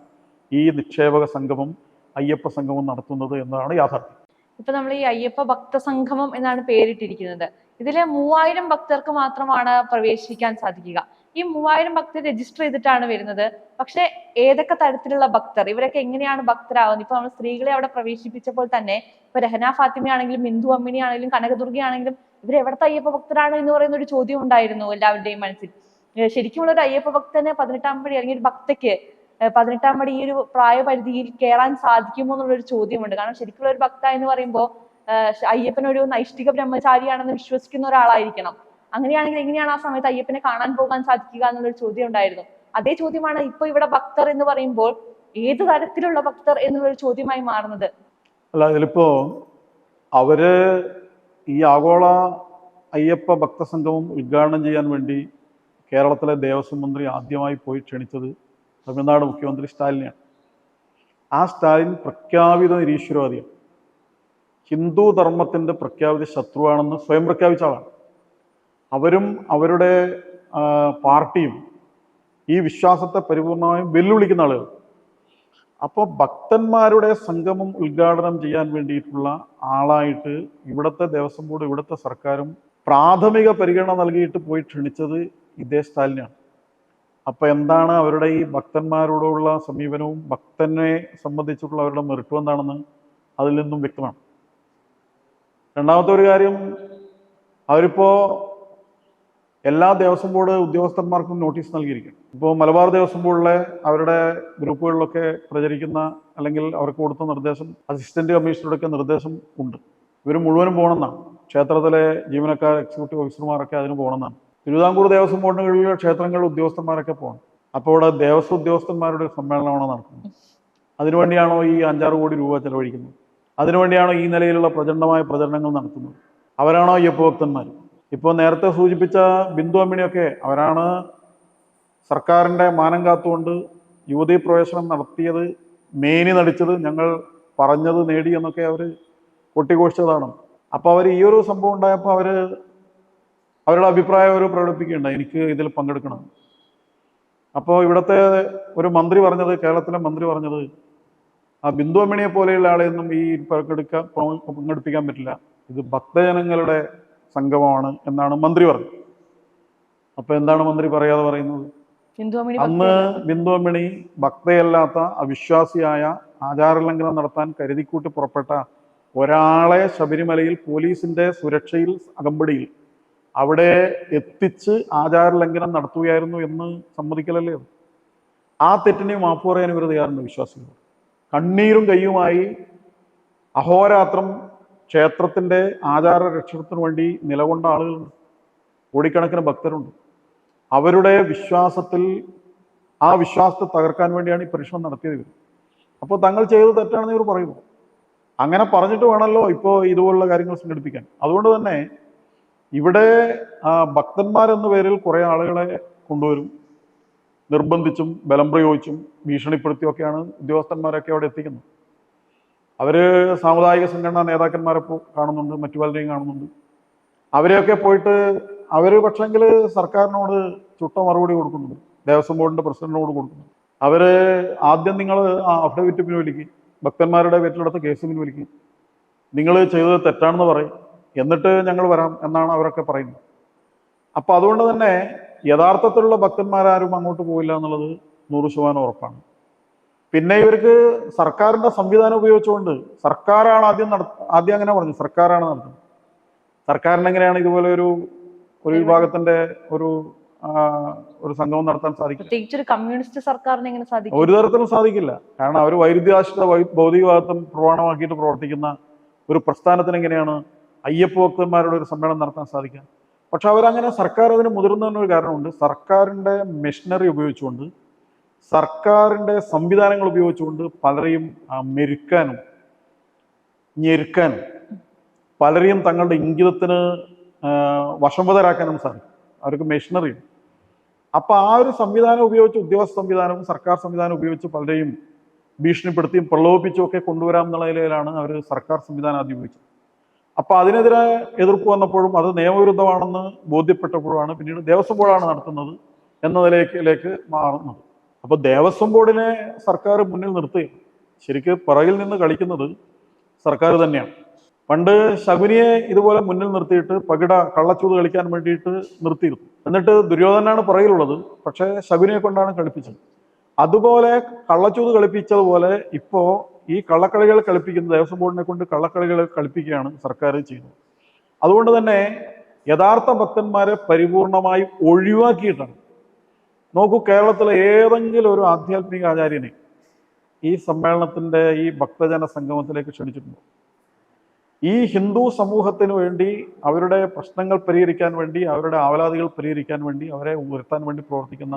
Speaker 1: ഈ നിക്ഷേപക സംഗമം അയ്യപ്പ സംഗമം നടത്തുന്നത് എന്നതാണ് യാഥാർത്ഥ്യം.
Speaker 2: ഇപ്പൊ നമ്മൾ ഈ അയ്യപ്പ ഭക്ത സംഗമം എന്നാണ് പേരിട്ടിരിക്കുന്നത്. ഇതിലെ മൂവായിരം ഭക്തർക്ക് മാത്രമാണ് പ്രവേശിക്കാൻ സാധിക്കുക. ഈ മൂവായിരം ഭക്തർ രജിസ്റ്റർ ചെയ്തിട്ടാണ് വരുന്നത്. പക്ഷെ ഏതൊക്കെ തരത്തിലുള്ള ഭക്തർ ഇവരൊക്കെ എങ്ങനെയാണ് ഭക്തരാകുന്നത് ഇപ്പൊ നമ്മൾ സ്ത്രീകളെ അവിടെ പ്രവേശിപ്പിച്ചപ്പോൾ തന്നെ ഇപ്പൊ രഹന ഫാത്തിമയാണെങ്കിലും ബിന്ദു അമ്മിണി ആണെങ്കിലും കനകദുർഗ ആണെങ്കിലും ഇവർ എവിടത്തെ അയ്യപ്പ ഭക്തരാണ് എന്ന് പറയുന്ന ഒരു ചോദ്യം ഉണ്ടായിരുന്നു എല്ലാവരുടെയും മനസ്സിൽ. ശരിക്കും ശരിക്കുമുള്ള ഒരു അയ്യപ്പ ഭക്തന് പതിനെട്ടാം പടി അല്ലെങ്കിൽ ഒരു ഭക്തയ്ക്ക് പതിനെട്ടാം പടി ഈ ഒരു പ്രായപരിധിയിൽ കയറാൻ സാധിക്കുമോ എന്നുള്ളൊരു ചോദ്യമുണ്ട്. കാരണം ശരിക്കുള്ള ഒരു ഭക്ത എന്ന് പറയുമ്പോൾ അയ്യപ്പൻ ഒരു നൈഷ്ഠിക ബ്രഹ്മചാരിയാണെന്ന് വിശ്വസിക്കുന്ന ഒരാളായിരിക്കണം. അങ്ങനെയാണെങ്കിൽ എങ്ങനെയാണ് ആ സമയത്ത് അയ്യപ്പനെ കാണാൻ പോകാൻ സാധിക്കുക എന്നുള്ളൊരു ചോദ്യം ഉണ്ടായിരുന്നു. അതേ ചോദ്യമാണ് ഇപ്പൊ ഇവിടെ ഭക്തർ എന്ന് പറയുമ്പോൾ ഏത് തരത്തിലുള്ള ഭക്തർ എന്നുള്ളൊരു ചോദ്യമായി മാറുന്നത്?
Speaker 1: അല്ല ഇതിലിപ്പോ അവർ ഈ ആഗോള അയ്യപ്പ ഭക്തസംഗമം ഉദ്ഘാടനം ചെയ്യാൻ വേണ്ടി കേരളത്തിലെ ദേവസ്വം മന്ത്രി ആദ്യമായി പോയി ക്ഷണിച്ചത് തമിഴ്നാട് മുഖ്യമന്ത്രി സ്റ്റാലിനെയാണ്. ആ സ്റ്റാലിൻ പ്രഖ്യാപിത നിരീശ്വരവാദിയാണ്. ഹിന്ദു ധർമ്മത്തിന്റെ പ്രഖ്യാപിത ശത്രുവാണെന്ന് സ്വയം പ്രഖ്യാപിച്ച ആളാണ്. അവരും അവരുടെ പാർട്ടിയും ഈ വിശ്വാസത്തെ പരിപൂർണമായും വെല്ലുവിളിക്കുന്ന ആളുകൾ. അപ്പോൾ ഭക്തന്മാരുടെ സംഗമം ഉദ്ഘാടനം ചെയ്യാൻ വേണ്ടിയിട്ടുള്ള ആളായിട്ട് ഇവിടുത്തെ ദേവസ്വം ബോർഡ് ഇവിടുത്തെ സർക്കാരും പ്രാഥമിക പരിഗണന നൽകിയിട്ട് പോയി ക്ഷണിച്ചത് ഇതേ സ്റ്റാലിനാണ്. അപ്പോൾ എന്താണ് അവരുടെ ഈ ഭക്തന്മാരോടുള്ള സമീപനവും? ഭക്തനെ സംബന്ധിച്ചിട്ടുള്ള അവരുടെ മെറിറ്റും എന്താണെന്ന് അതിൽ നിന്നും വ്യക്തമാണ്. രണ്ടാമത്തെ ഒരു കാര്യം അവരിപ്പോ എല്ലാ ദേവസ്വം ബോർഡ് ഉദ്യോഗസ്ഥന്മാർക്കും നോട്ടീസ് നൽകിയിരിക്കണം ഇപ്പോൾ മലബാർ ദേവസ്വം ബോർഡിലെ അവരുടെ ഗ്രൂപ്പുകളിലൊക്കെ പ്രചരിക്കുന്ന അല്ലെങ്കിൽ അവർക്ക് കൊടുത്ത നിർദ്ദേശം അസിസ്റ്റന്റ് കമ്മീഷണറുടെയൊക്കെ നിർദ്ദേശം ഉണ്ട്. ഇവർ മുഴുവനും പോകണമെന്നാണ്. ക്ഷേത്രത്തിലെ ജീവനക്കാർ എക്സിക്യൂട്ടീവ് ഓഫീസർമാരൊക്കെ അതിന് പോകണമെന്നാണ്. തിരുവിതാംകൂർ ദേവസ്വം ബോർഡുകളിലെ ക്ഷേത്രങ്ങളിലെ ഉദ്യോഗസ്ഥന്മാരൊക്കെ പോകണം. അപ്പോൾ ഇവിടെ ദേവസ്വം ഉദ്യോഗസ്ഥന്മാരുടെ ഒരു സമ്മേളനമാണ് നടക്കുന്നത്. അതിനുവേണ്ടിയാണോ ഈ അഞ്ചാറ് കോടി രൂപ ചെലവഴിക്കുന്നത്? അതിനുവേണ്ടിയാണോ ഈ നിലയിലുള്ള പ്രചണ്ഡമായ പ്രചരണങ്ങൾ നടത്തുന്നത്? അവരാണോ ഈ ഭക്തന്മാർ ഇപ്പോൾ നേരത്തെ സൂചിപ്പിച്ച ബിന്ദു അമ്മിണിയൊക്കെ അവരാണ് സർക്കാരിന്റെ മാനം കാത്തുകൊണ്ട് യുവതി പ്രവേശനം നടത്തിയത് മേനി നടിച്ചത് ഞങ്ങൾ പറഞ്ഞത് നേടി എന്നൊക്കെ അവർ കൊട്ടിഘോഷിച്ചതാണ്. അപ്പോൾ അവർ ഈ ഒരു സംഭവം ഉണ്ടായപ്പോൾ അവർ അവരുടെ അഭിപ്രായം അവർ പ്രകടിപ്പിക്കുകയുണ്ടായി എനിക്ക് ഇതിൽ പങ്കെടുക്കണം. അപ്പോൾ ഇവിടുത്തെ ഒരു മന്ത്രി പറഞ്ഞത് കേരളത്തിലെ മന്ത്രി പറഞ്ഞത് ആ ബിന്ദു അമ്മിണിയെ പോലെയുള്ള ആളെയൊന്നും ഈ പങ്കെടുക്കാൻ പങ്കെടുപ്പിക്കാൻ പറ്റില്ല. ഇത് ഭക്തജനങ്ങളുടെ സംഗമമാണ് എന്നാണ് മന്ത്രി പറഞ്ഞത്. അപ്പൊ എന്താണ് മന്ത്രി പറയാതെ പറയുന്നത്? അന്ന് ബിന്ദുവമ്മിണി ഭക്തയല്ലാത്ത അവിശ്വാസിയായ ആചാരലംഘനം നടത്താൻ കരുതിക്കൂട്ടി പുറപ്പെട്ട ഒരാളെ ശബരിമലയിൽ പോലീസിന്റെ സുരക്ഷയിൽ അകമ്പടിയിൽ അവിടെ എത്തിച്ച് ആചാരലംഘനം നടത്തുകയായിരുന്നു എന്ന് സമ്മതിക്കലല്ലേ ആ തെറ്റിനെ മാപ്പ് പറയാൻ ഇവർ തയ്യാറുണ്ട് വിശ്വാസികൾ കണ്ണീരും കയ്യുമായി അഹോരാത്രം ക്ഷേത്രത്തിന്റെ ആചാര രക്ഷണത്തിനു വേണ്ടി നിലകൊണ്ട ആളുകളുണ്ട്. കോടിക്കണക്കിന് ഭക്തരുണ്ട്. അവരുടെ വിശ്വാസത്തിൽ ആ വിശ്വാസത്തെ തകർക്കാൻ വേണ്ടിയാണ് ഈ പരീക്ഷണം നടത്തിയത് ഇവർ. അപ്പോൾ തങ്ങൾ ചെയ്തത് തെറ്റാണെന്ന് ഇവർ പറയുന്നു. അങ്ങനെ പറഞ്ഞിട്ട് വേണമല്ലോ ഇപ്പോൾ ഇതുപോലുള്ള കാര്യങ്ങൾ സംഘടിപ്പിക്കാൻ. അതുകൊണ്ട് തന്നെ ഇവിടെ ഭക്തന്മാരെന്ന പേരിൽ കുറേ ആളുകളെ കൊണ്ടുവരും. നിർബന്ധിച്ചും ബലം പ്രയോഗിച്ചും ഭീഷണിപ്പെടുത്തിയൊക്കെയാണ് ഉദ്യോഗസ്ഥന്മാരൊക്കെ അവിടെ എത്തിക്കുന്നത്. അവർ സാമുദായിക സംഘടനാ നേതാക്കന്മാരെ കാണുന്നുണ്ട് മറ്റു പലരെയും കാണുന്നുണ്ട്. അവരെയൊക്കെ പോയിട്ട് അവർ പക്ഷെങ്കിൽ സർക്കാരിനോട് ചുട്ട മറുപടി കൊടുക്കുന്നുണ്ട്. ദേവസ്വം ബോർഡിന്റെ പ്രസിഡന്റിനോട് കൊടുക്കുന്നുണ്ട്. അവർ ആദ്യം നിങ്ങൾ അഫിഡവിറ്റ് പിൻവലിക്കും ഭക്തന്മാരുടെ പേരിലെടുത്ത കേസ് പിൻവലിക്കും. നിങ്ങൾ ചെയ്തത് തെറ്റാണെന്ന് പറയും. എന്നിട്ട് ഞങ്ങൾ വരാം എന്നാണ് അവരൊക്കെ പറയുന്നത്. അപ്പോൾ അതുകൊണ്ട് തന്നെ യഥാർത്ഥത്തിലുള്ള ഭക്തന്മാരാരും അങ്ങോട്ട് പോയില്ല എന്നുള്ളത് നൂറ് ശതമാനം ഉറപ്പാണ്. പിന്നെ ഇവർക്ക് സർക്കാരിന്റെ സംവിധാനം ഉപയോഗിച്ചുകൊണ്ട് സർക്കാരാണ് ആദ്യം നട ആദ്യം അങ്ങനെ പറഞ്ഞു സർക്കാരാണ് നടത്തുന്നത്. സർക്കാരിന് എങ്ങനെയാണ് ഇതുപോലെ ഒരു ഒരു വിഭാഗത്തിന്റെ ഒരു ഒരു സംഗമം നടത്താൻ
Speaker 2: കമ്മ്യൂണിസ്റ്റ് സർക്കാരിന് എങ്ങനെ സാധിക്കും?
Speaker 1: ഒരു തരത്തിലും സാധിക്കില്ല. കാരണം അവർ വൈരുദ്ധ്യാശ്രിത ഭൗതികവാദം പ്രമാണമാക്കിയിട്ട് പ്രവർത്തിക്കുന്ന ഒരു പ്രസ്ഥാനത്തിന് എങ്ങനെയാണ് അയ്യപ്പ ഭക്തന്മാരുടെ ഒരു സമ്മേളനം നടത്താൻ സാധിക്കുക? പക്ഷെ അവരങ്ങനെ സർക്കാർ അതിന് മുതിർന്നതിനൊരു കാരണമുണ്ട്. സർക്കാരിന്റെ മെഷീനറി ഉപയോഗിച്ചുകൊണ്ട് സർക്കാരിന്റെ സംവിധാനങ്ങൾ ഉപയോഗിച്ചുകൊണ്ട് പലരെയും മെരുക്കാനും ഞെരുക്കാനും പലരെയും തങ്ങളുടെ ഇംഗിതത്തിന് വശംവതരാക്കാനും സാധിക്കും. അവർക്ക് മെഷീനറി ഉണ്ട് അപ്പൊ ആ ഒരു സംവിധാനം ഉപയോഗിച്ച് ഉദ്യോഗസ്ഥ സംവിധാനവും സർക്കാർ സംവിധാനം ഉപയോഗിച്ച് പലരെയും ഭീഷണിപ്പെടുത്തിയും പ്രലോഭിപ്പിച്ചും ഒക്കെ കൊണ്ടുവരാം എന്നുള്ള നിലയിലാണ് അവർ സർക്കാർ സംവിധാനം ആദ്യം ഉപയോഗിച്ചത്. അപ്പൊ അതിനെതിരെ എതിർപ്പ് വന്നപ്പോഴും അത് നിയമവിരുദ്ധമാണെന്ന് ബോധ്യപ്പെട്ടപ്പോഴാണ് പിന്നീട് ദേവസ്വം ബോർഡാണ് നടത്തുന്നത് എന്ന നിലയിലേക്ക് മാറുന്നത്. അപ്പൊ ദേവസ്വം ബോർഡിനെ സർക്കാർ മുന്നിൽ നിർത്തുകയും ശരിക്ക് പിറകിൽ നിന്ന് കളിക്കുന്നത് സർക്കാർ തന്നെയാണ്. പണ്ട് ശകുനിയെ ഇതുപോലെ മുന്നിൽ നിർത്തിയിട്ട് പകിട കള്ളച്ചൂത് കളിക്കാൻ വേണ്ടിയിട്ട് നിർത്തിയിരുന്നു. എന്നിട്ട് ദുര്യോധനാണ് പുറകിലുള്ളത്. പക്ഷേ ശകുനിയെ കൊണ്ടാണ് കളിപ്പിച്ചത്. അതുപോലെ കള്ളച്ചൂത് കളിപ്പിച്ചതുപോലെ ഇപ്പോ ഈ കള്ളക്കളികൾ കളിപ്പിക്കുന്ന ദേവസ്വം ബോർഡിനെ കൊണ്ട് കള്ളക്കളികൾ കളിപ്പിക്കുകയാണ് സർക്കാർ ചെയ്യുന്നത്. അതുകൊണ്ട് തന്നെ യഥാർത്ഥ ഭക്തന്മാരെ പരിപൂർണമായി ഒഴിവാക്കിയിട്ടാണ് നോക്കൂ കേരളത്തിലെ ഏതെങ്കിലും ഒരു ആധ്യാത്മിക ആചാര്യനെ ഈ സമ്മേളനത്തിന്റെ ഈ ഭക്തജന സംഗമത്തിലേക്ക് ക്ഷണിച്ചിട്ടുണ്ടോ? ഈ ഹിന്ദു സമൂഹത്തിന് വേണ്ടി അവരുടെ പ്രശ്നങ്ങൾ പരിഹരിക്കാൻ വേണ്ടി അവരുടെ ആവലാതികൾ പരിഹരിക്കാൻ വേണ്ടി അവരെ ഉയർത്താൻ വേണ്ടി പ്രവർത്തിക്കുന്ന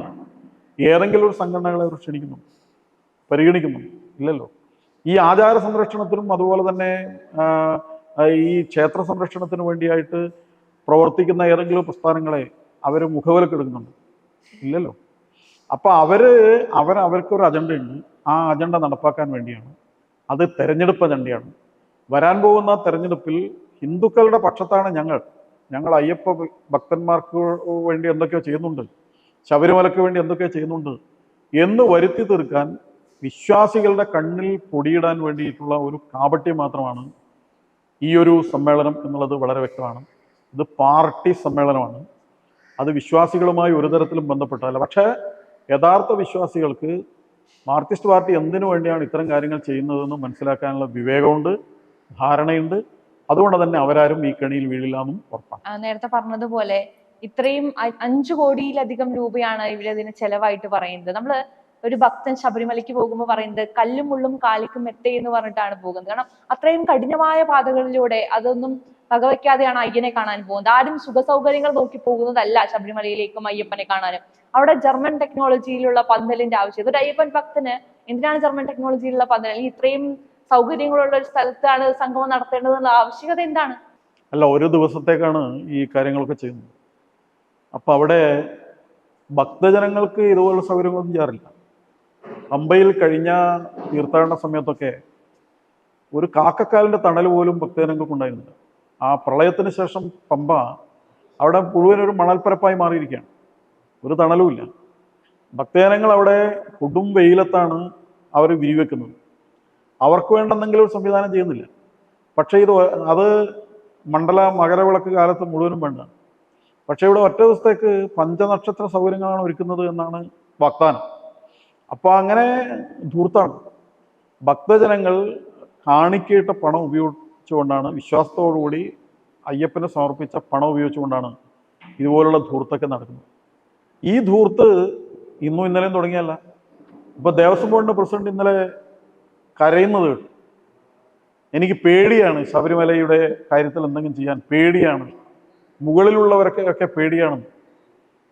Speaker 1: ഏതെങ്കിലും ഒരു സംഘടനകളെ അവർ ക്ഷണിക്കുന്നു പരിഗണിക്കുന്നു ഇല്ലല്ലോ? ഈ ആചാര സംരക്ഷണത്തിനും അതുപോലെ തന്നെ ഈ ക്ഷേത്ര സംരക്ഷണത്തിന് വേണ്ടിയായിട്ട് പ്രവർത്തിക്കുന്ന ഏതെങ്കിലും പ്രസ്ഥാനങ്ങളെ അവർ മുഖവിലക്കെടുക്കുന്നുണ്ട്? ഇല്ലല്ലോ. അപ്പൊ അവർ അവർ അവർക്കൊരു അജണ്ട ഉണ്ട്. ആ അജണ്ട നടപ്പാക്കാൻ വേണ്ടിയാണ്. അത് തെരഞ്ഞെടുപ്പ് അജണ്ടയാണ് വരാൻ പോകുന്ന തെരഞ്ഞെടുപ്പിൽ ഹിന്ദുക്കളുടെ പക്ഷത്താണ് ഞങ്ങൾ. ഞങ്ങൾ അയ്യപ്പ ഭക്തന്മാർക്ക് വേണ്ടി എന്തൊക്കെയോ ചെയ്യുന്നുണ്ട്. ശബരിമലയ്ക്ക് വേണ്ടി എന്തൊക്കെയോ ചെയ്യുന്നുണ്ട്. എന്ന് വരുത്തി തീർക്കാൻ വിശ്വാസികളുടെ കണ്ണിൽ പൊടിയിടാൻ വേണ്ടിയിട്ടുള്ള ഒരു കാപട്യം മാത്രമാണ് ഈ ഒരു സമ്മേളനം എന്നുള്ളത് വളരെ വ്യക്തമാണ്. ഇത് പാർട്ടി സമ്മേളനമാണ്. അത് വിശ്വാസികളുമായി ഒരു തരത്തിലും ബന്ധപ്പെട്ടതല്ല പക്ഷേ യഥാർത്ഥ വിശ്വാസികൾക്ക് മാർക്സിസ്റ്റ് പാർട്ടി എന്തിനു വേണ്ടിയാണ് ഇത്തരം കാര്യങ്ങൾ ചെയ്യുന്നതെന്ന് മനസ്സിലാക്കാനുള്ള വിവേകമുണ്ട് ധാരണയുണ്ട്. അതുകൊണ്ട് തന്നെ അവരാരും ഈ കെണിയിൽ വീഴില്ല എന്നും ഉറപ്പാണ്.
Speaker 2: നേരത്തെ പറഞ്ഞതുപോലെ ഇത്രയും അഞ്ചു കോടിയിലധികം രൂപയാണ് ഇവരതിന് ചെലവായിട്ട് പറയുന്നത്. നമ്മൾ ഒരു ഭക്തൻ ശബരിമലയ്ക്ക് പോകുമ്പോൾ പറയുന്നത് കല്ലും മുള്ളും കാലിക്കും മെത്തേ എന്ന് പറഞ്ഞിട്ടാണ് പോകുന്നത്. കാരണം അത്രയും കഠിനമായ പാതകളിലൂടെ അതൊന്നും വകവയ്ക്കാതെയാണ് അയ്യനെ കാണാൻ പോകുന്നത്. ആരും സുഖ സൗകര്യങ്ങൾ നോക്കി പോകുന്നതല്ല ശബരിമലയിലേക്കും അയ്യപ്പനെ കാണാനും. അവിടെ ജർമ്മൻ ടെക്നോളജിയിലുള്ള പന്തലിന്റെ ആവശ്യം. ഒരു അയ്യപ്പൻ ഭക്തന് എന്തിനാണ് ജർമ്മൻ ടെക്നോളജിയിലുള്ള പന്തൽ? ഇത്രയും സൗകര്യങ്ങളുള്ള ഒരു സ്ഥലത്താണ് സംഗമം നടത്തേണ്ടതെന്നുള്ള ആവശ്യകത എന്താണ്?
Speaker 1: അല്ല ഒരു ദിവസത്തേക്കാണ് ഈ കാര്യങ്ങളൊക്കെ ചെയ്യുന്നത്. അപ്പൊ അവിടെ ഭക്തജനങ്ങൾക്ക് ഇതുപോലുള്ള സൗകര്യങ്ങളൊന്നും ചെയ്യാറില്ല. പമ്പയിൽ കഴിഞ്ഞ തീർത്ഥാടന സമയത്തൊക്കെ ഒരു കാക്കക്കാലിന്റെ തണൽ പോലും ഭക്തജനങ്ങൾക്ക് ഉണ്ടായിരുന്നില്ല ആ പ്രളയത്തിന് ശേഷം പമ്പ അവിടെ മുഴുവൻ ഒരു മണൽപ്പരപ്പായി മാറിയിരിക്കുകയാണ്. ഒരു തണലുമില്ല ഭക്തജനങ്ങൾ അവിടെ കൊടും വെയിലത്താണ് അവർ വിരിവെക്കുന്നത്. അവർക്ക് വേണ്ടെന്നെങ്കിലും ഒരു സംവിധാനം ചെയ്യുന്നില്ല. പക്ഷേ ഇത് അത് മണ്ഡല മകരവിളക്ക് കാലത്ത് മുഴുവനും വേണ്ട. പക്ഷേ ഇവിടെ ഒറ്റ ദിവസത്തേക്ക് പഞ്ചനക്ഷത്ര സൗകര്യങ്ങളാണ് ഒരുക്കുന്നത് എന്നാണ് വാഗ്ദാനം. അപ്പോൾ അങ്ങനെ ധൂർത്താണ് ഭക്തജനങ്ങൾ കാണിക്കയിട്ട പണം ഉപയോഗിച്ചുകൊണ്ടാണ് വിശ്വാസത്തോടുകൂടി അയ്യപ്പന് സമർപ്പിച്ച പണം ഉപയോഗിച്ചുകൊണ്ടാണ് ഇതുപോലുള്ള ധൂർത്തൊക്കെ നടക്കുന്നത്. ഈ ധൂർത്ത് ഇന്നും ഇന്നലെയും തുടങ്ങിയല്ല ഇപ്പോൾ ദേവസ്വം ബോർഡിന്റെ പ്രസിഡന്റ് ഇന്നലെ കരയുന്നത് കേട്ടു. എനിക്ക് പേടിയാണ് ശബരിമലയുടെ കാര്യത്തിൽ എന്തെങ്കിലും ചെയ്യാൻ. പേടിയാണ്. മുകളിലുള്ളവരൊക്കെ ഒക്കെ പേടിയാണ്.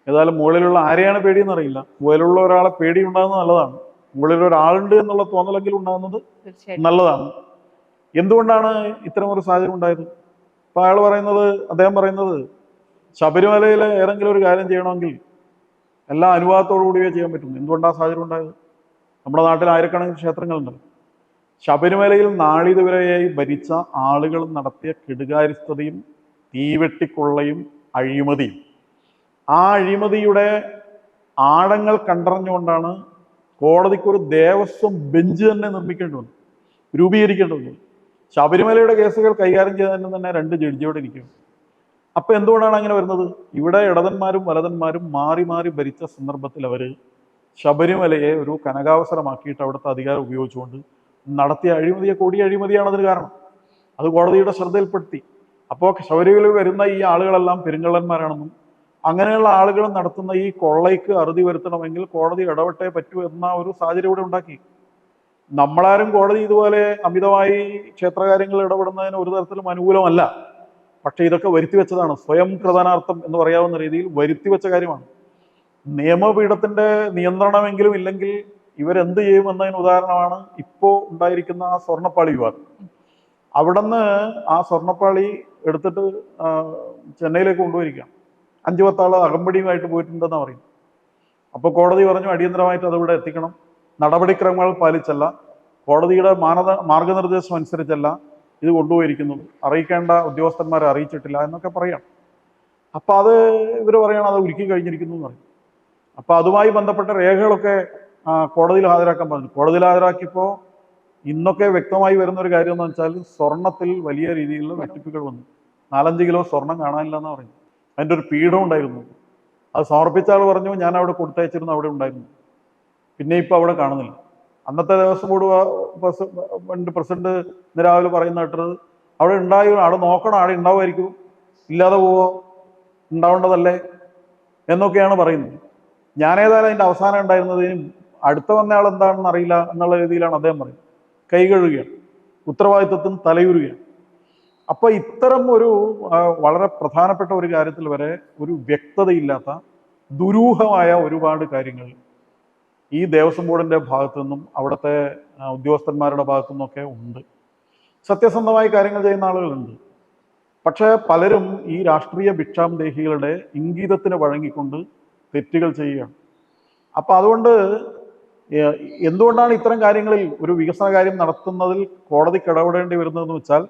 Speaker 1: ഏതായാലും മുകളിലുള്ള ആരെയാണ് പേടിയെന്ന് അറിയില്ല. മുകളിലുള്ള ഒരാളെ പേടി ഉണ്ടാകുന്നത് നല്ലതാണ്. മുകളിൽ ഒരാളുണ്ട് എന്നുള്ള തോന്നലെങ്കിലും ഉണ്ടാകുന്നത് നല്ലതാണ്. എന്തുകൊണ്ടാണ് ഇത്തരം ഒരു സാഹചര്യം ഉണ്ടായത്? അപ്പൊ അയാൾ പറയുന്നത് അദ്ദേഹം പറയുന്നത് ശബരിമലയിൽ ഏതെങ്കിലും ഒരു കാര്യം ചെയ്യണമെങ്കിൽ എല്ലാ അനുവാദത്തോടു കൂടിയേ ചെയ്യാൻ പറ്റും എന്തുകൊണ്ടാണ് സാഹചര്യം ഉണ്ടായത്? നമ്മുടെ നാട്ടിൽ ആയിരക്കണക്കിന് ക്ഷേത്രങ്ങളുണ്ട്. ശബരിമലയിൽ നാളിതുവരെയായി ഭരിച്ച ആളുകൾ നടത്തിയ കെടുകാര്യസ്ഥതയും തീവെട്ടിക്കൊള്ളയും അഴിമതിയും. ആ അഴിമതിയുടെ ആഴങ്ങൾ കണ്ടറിഞ്ഞുകൊണ്ടാണ് കോടതിക്ക് ഒരു ദേവസ്വം ബെഞ്ച് തന്നെ നിർമ്മിക്കേണ്ടി വന്നു രൂപീകരിക്കേണ്ടി വന്നു ശബരിമലയുടെ കേസുകൾ കൈകാര്യം ചെയ്തതിന് തന്നെ രണ്ട് ജഡ്ജിയോടെ ഇരിക്കും. അപ്പൊ എന്തുകൊണ്ടാണ് അങ്ങനെ വരുന്നത്? ഇവിടെ ഇടതന്മാരും വലതന്മാരും മാറി മാറി ഭരിച്ച സന്ദർഭത്തിൽ അവർ ശബരിമലയെ ഒരു കനകാവസരമാക്കിയിട്ട് അവിടുത്തെ അധികാരം ഉപയോഗിച്ചുകൊണ്ട് നടത്തിയ അഴിമതിയെ കൊടിയ അഴിമതിയാണ് അതിന് കാരണം. അത് കോടതിയുടെ ശ്രദ്ധയിൽപ്പെടുത്തി. അപ്പോൾ ശബരിമലയിൽ വരുന്ന ഈ ആളുകളെല്ലാം പെരുങ്കള്ളന്മാരാണെന്നും അങ്ങനെയുള്ള ആളുകൾ നടത്തുന്ന ഈ കൊള്ളയ്ക്ക് അറുതി വരുത്തണമെങ്കിൽ കോടതി ഇടപെട്ടേ പറ്റൂ എന്ന ഒരു സാഹചര്യം ഇവിടെ ഉണ്ടാക്കി. നമ്മളാരും കോടതി ഇതുപോലെ അമിതമായി ക്ഷേത്രകാര്യങ്ങളിൽ ഇടപെടുന്നതിന് ഒരു തരത്തിലും അനുകൂലമല്ല. പക്ഷെ ഇതൊക്കെ വരുത്തി വെച്ചതാണ് സ്വയം കൃതനാർത്ഥം എന്ന് പറയാവുന്ന രീതിയിൽ വരുത്തി വെച്ച കാര്യമാണ്. നിയമപീഠത്തിന്റെ നിയന്ത്രണമെങ്കിലും ഇല്ലെങ്കിൽ ഇവരെന്ത് ചെയ്യുമെന്നതിന് ഉദാഹരണമാണ് ഇപ്പോ ഉണ്ടായിരിക്കുന്ന ആ സ്വർണപ്പാളി വിവാദം. അവിടുന്ന് ആ സ്വർണപ്പാളി എടുത്തിട്ട് ചെന്നൈയിലേക്ക് കൊണ്ടുപോയിരിക്കുകയാണ്. അഞ്ചു പത്താൾ അകമ്പടിയുമായിട്ട് പോയിട്ടുണ്ടെന്ന് പറയും അപ്പോൾ കോടതി പറഞ്ഞു അടിയന്തരമായിട്ട് അതിവിടെ എത്തിക്കണം. നടപടിക്രമങ്ങൾ പാലിച്ചല്ല കോടതിയുടെ മാനദ മാർഗനിർദ്ദേശം അനുസരിച്ചല്ല ഇത് കൊണ്ടുപോയിരിക്കുന്നത്. അറിയിക്കേണ്ട ഉദ്യോഗസ്ഥന്മാരെ അറിയിച്ചിട്ടില്ല എന്നൊക്കെ പറയാം. അപ്പം അത് ഇവർ പറയണം അത് ഉരുക്കി കഴിഞ്ഞിരിക്കുന്നു എന്ന് പറയും. അപ്പം അതുമായി ബന്ധപ്പെട്ട രേഖകളൊക്കെ കോടതിയിൽ ഹാജരാക്കാൻ പറഞ്ഞു. കോടതിയിൽ ഹാജരാക്കിയപ്പോൾ ഇന്നൊക്കെ വ്യക്തമായി വരുന്ന ഒരു കാര്യം എന്ന് വെച്ചാൽ സ്വർണത്തിൽ വലിയ രീതിയിലുള്ള വെട്ടിപ്പുകൾ വന്നു. നാലഞ്ച് കിലോ സ്വർണം കാണാനില്ല എന്ന് പറഞ്ഞു അതിന്റെ ഒരു പീഠം ഉണ്ടായിരുന്നു. അത് സമർപ്പിച്ച ആൾ പറഞ്ഞു ഞാൻ അവിടെ കൊടുത്തയച്ചിരുന്നു അവിടെ ഉണ്ടായിരുന്നു. പിന്നെ ഇപ്പൊ അവിടെ കാണുന്നില്ല. അന്നത്തെ ദിവസം പ്രസ- പ്രസിഡന്റ് രാവിലെ പറയുന്ന കേട്ടത് അവിടെ ഉണ്ടായി അവിടെ നോക്കണം അവിടെ ഉണ്ടാവുമായിരിക്കും. ഇല്ലാതെ പോവോ? ഉണ്ടാവേണ്ടതല്ലേ? എന്നൊക്കെയാണ് പറയുന്നത്. ഞാനേതായാലും അതിന്റെ അവസാനം ഉണ്ടായിരുന്നതിനും അടുത്ത വന്നയാൾ എന്താണെന്ന് അറിയില്ല എന്നുള്ള രീതിയിലാണ് അദ്ദേഹം പറയുന്നത്. കൈ കഴുകുകയാണ്. ഉത്തരവാദിത്വത്തിന് തലയുരുകയാണ്. അപ്പൊ ഇത്തരം ഒരു വളരെ പ്രധാനപ്പെട്ട ഒരു കാര്യത്തിൽ വരെ ഒരു വ്യക്തതയില്ലാത്ത ദുരൂഹമായ ഒരുപാട് കാര്യങ്ങൾ ഈ ദേവസ്വം ബോർഡിന്റെ ഭാഗത്തു നിന്നും അവിടുത്തെ ഉദ്യോഗസ്ഥന്മാരുടെ ഭാഗത്തു നിന്നൊക്കെ ഉണ്ട്. സത്യസന്ധമായി കാര്യങ്ങൾ ചെയ്യുന്ന ആളുകളുണ്ട്. പക്ഷേ പലരും ഈ രാഷ്ട്രീയ ഭിക്ഷാം ദേഹികളുടെ ഇംഗിതത്തിന് വഴങ്ങിക്കൊണ്ട് തെറ്റുകൾ ചെയ്യുകയാണ്. അപ്പം അതുകൊണ്ട് എന്തുകൊണ്ടാണ് ഇത്തരം കാര്യങ്ങളിൽ ഒരു വികസന കാര്യം നടത്തുന്നതിൽ കോടതിക്ക് ഇടപെടേണ്ടി വരുന്നതെന്ന് വെച്ചാൽ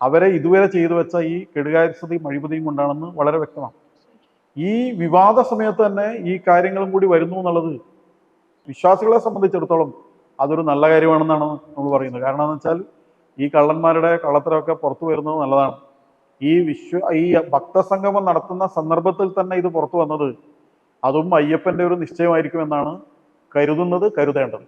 Speaker 1: അവരെ ഇതുവരെ ചെയ്തു വെച്ച ഈ കെടുകാര്യസ്ഥതയും അഴിമതിയും കൊണ്ടാണെന്ന് വളരെ വ്യക്തമാണ്. ഈ വിവാദ സമയത്ത് തന്നെ ഈ കാര്യങ്ങളും കൂടി വരുന്നു എന്നുള്ളത് വിശ്വാസികളെ സംബന്ധിച്ചിടത്തോളം അതൊരു നല്ല കാര്യമാണെന്നാണ് നമ്മൾ പറയുന്നത്. കാരണം എന്ന് വെച്ചാൽ ഈ കള്ളന്മാരുടെ കള്ളത്തരമൊക്കെ പുറത്തു വരുന്നത് നല്ലതാണ്. ഈ വിശ്വ ഈ ഭക്തസംഗമം നടത്തുന്ന സന്ദർഭത്തിൽ തന്നെ ഇത് പുറത്തു വന്നത് അതും അയ്യപ്പന്റെ ഒരു നിശ്ചയമായിരിക്കുമെന്നാണ് കരുതുന്നത് കരുതേണ്ടത്.